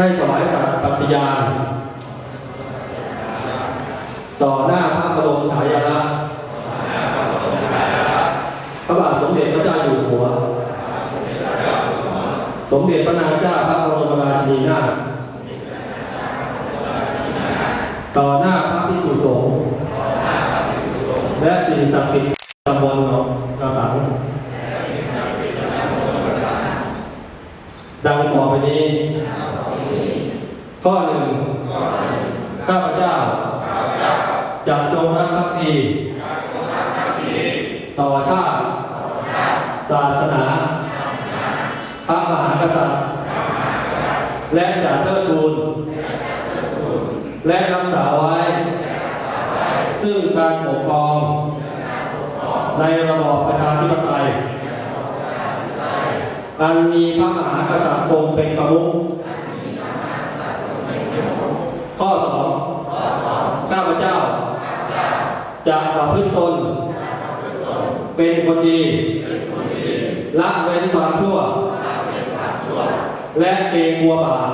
ให้ถวายสัตย์ปฏิญาณต่อหน้าพระบรมฉายาลักษณ์พระบาทสมเด็จพระเจ้าอยู่หัว สมเด็จพระนางเจ้าพระบรมราชินีนาถต่อหน้าพระพิสุสงฆ์และสิ่งศักดิ์สิทธิ์ตำบลหนองกระสัง ดังต่อไปนี้ ข้อหนึ่งข้าพเจ้าจะจง รักภักดีต่อชาติ ศาสนาพระมหากษัตริย์ และจะเทิดทูนและรักษาไว้ ซึ่งการปกครอง ในระบอบประชาธิปไตย อันมีพระมหากษัตริย์ทรงเป็นประมุขอสองข้าพเจ้า จะประพฤติตน เป็นคนดี ละเว้นความชั่ว และเกรงกลัวบาป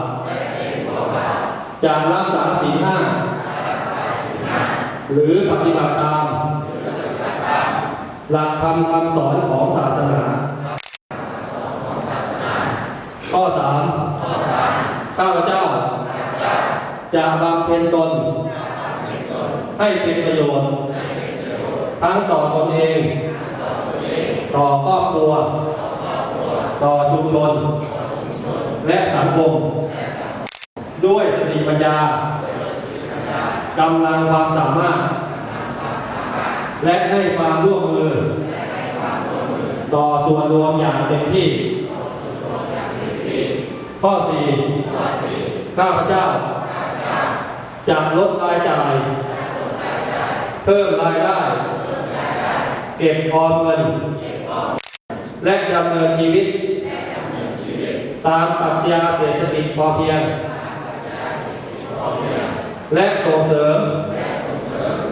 จะรักษาศีลห้า หรือปฏิบัติตาม หลักธรรมคำสอนของศาสนา ข้อสามข้าพเจ้า จะบำเพ็ญตนให้เป็นประโยชน์ ทั้งต่อตนเอง ต่อครอบครัว ต่อชุมชน และสังคม ด้วยสติปัญญากำลังความสามารถ และให้ความร่วมมือ ต่อส่วนรวมอย่างเต็มที่ ข้อ 4 ข้าพเจ้าจะลดรายจ่าย เพิ่มรายได้ เก็บออมเงิน และดำเนินชีวิต ตามปรัชญาเศรษฐกิจพอเพียง และส่งเสริม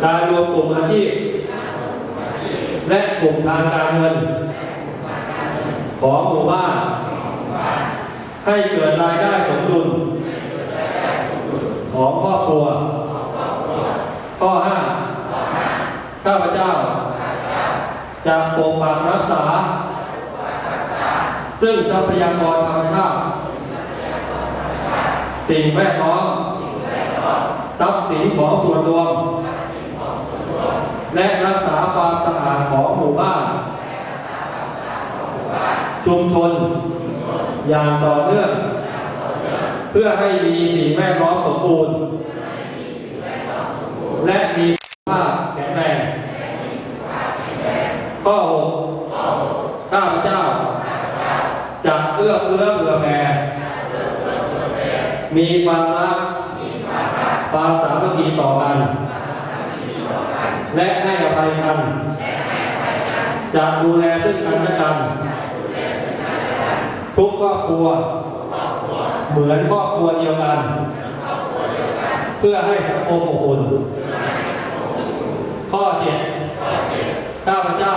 การรวมกลุ่มอาชีพ และกลุ่มทางการเงิน ของหมู่บ้าน ให้เกิดรายได้สมดุล ของครอบครัว ข้อ5 ข้าพเจ้า จะ ปักรักษา ซึ่งทรัพยากรธรรมชาติสิ่งแวดล้อมทรัพย์สินของส่วนรวม และรักษาความสะอาดของหมู่บ้าน ชุมชน อย่างต่อเนื่อง เพื่อให้มีสิ่งแวดล้อมสมบูรณ์ และมีสุขภาพแข็งแรง ข้อ6ข้าพเจ้าจะเอื้อเฟื้อเผื่อแผ่มีความรัก ความสามัคคีต่อกัน และให้อภัยกัน จะดูแลซึ่งกันและกัน ทุกครอบครัว เหมือนครอบครัวเดียวกัน เพื่อให้สังคมอบอุ่นข้อเจ็ด ข้าพเจ้า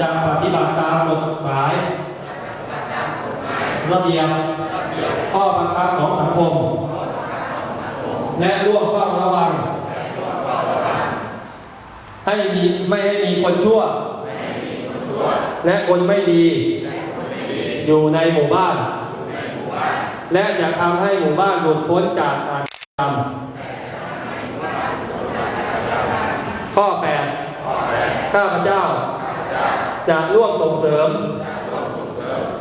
จะปฏิบัติตามกฎหมายระเบียบข้อบังคับของสังคม และร่วมเฝ้าระวัง ให้มีไม่ให้มีคนชั่ว และคนไม่ดี อยู่ในหมู่บ้าน และจะทำให้หมู่บ้านหลุดพ้นจากอาชญากรรมข้อ8 ข้าพเจ้า จะร่วมส่งเสริม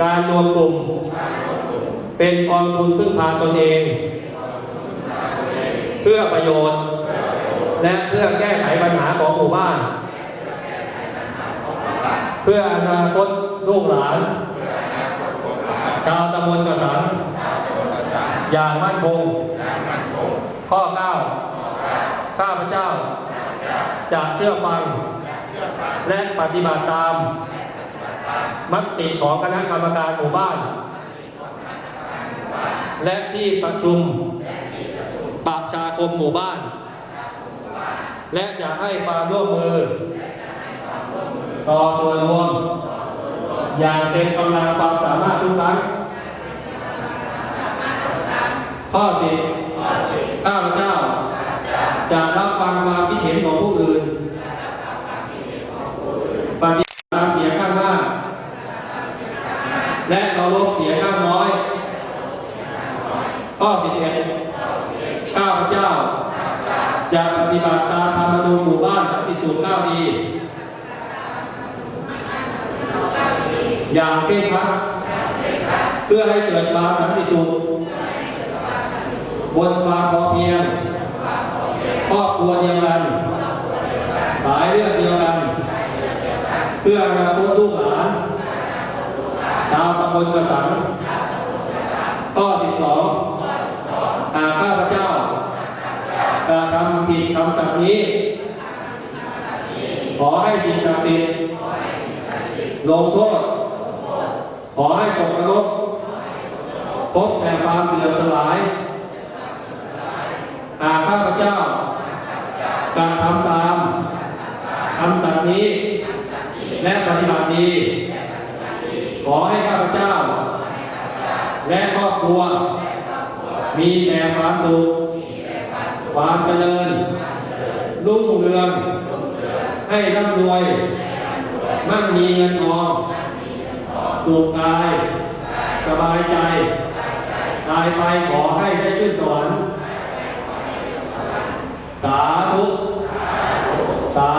การรวมกลุ่ม เป็นกองทุนพึ่งพาตนเอง เพื่อประโยชน์ และเพื่อแก้ไขปัญหาของหมู่บ้าน เพื่ออนาคตลูกหลาน ชาวตำบลกระสังอย่างมั่นคง ข้อ 9 ข้าพเจ้า จะเชื่อฟัง และปฏิบัติตาม มติของคณะกรรมการหมู่บ้าน และที่ประชุมประชาคมหมู่บ้าน และจะให้ความร่วมมือ ต่อส่วนรวม อย่างเต็มกำลังความสามารถทุกครั้งข้อสิบข้าพเจ้าจะรับฟังความคิดเห็นของผู้อื่นปฏิบัติตามเสียงข้างมาก และเคารพเสียงข้างน้อย ข้อสิบเอ็ดข้าพเจ้า จะปฏิบัติตามธรรมนูญหมู่บ้านสันติสุขเก้าดีอย่างเคร่งครัดเพื่อให้เกิดความสันติสุขบนความพอเพียงครอบครัวเดียวกัน สายเลือดเดียวกัน เพื่ออนาคตลูกหลานชาวตำบลกระสังข้อสิบสองหากข้าพเจ้ากระทำผิดคำสั่งนี้ ขอให้สิ่งศักดิ์สิทธิ์ลงโทษ ขอให้ตกนรกพบแต่ความเสื่อมสลาย หากข้าพเจ้าการทำตามคำสั่งนี้ และปฏิบัติดี ขอให้ข้าพเจ้า และครอบครัว มีแต่ความสุข ความเจริญรุ่งเรือง ให้ร่ำรวย มั่งมีเงินทองสุขกาย สบายใจ ตายไปขอให้ได้ขึ้นสวรรค์ สาธุ สา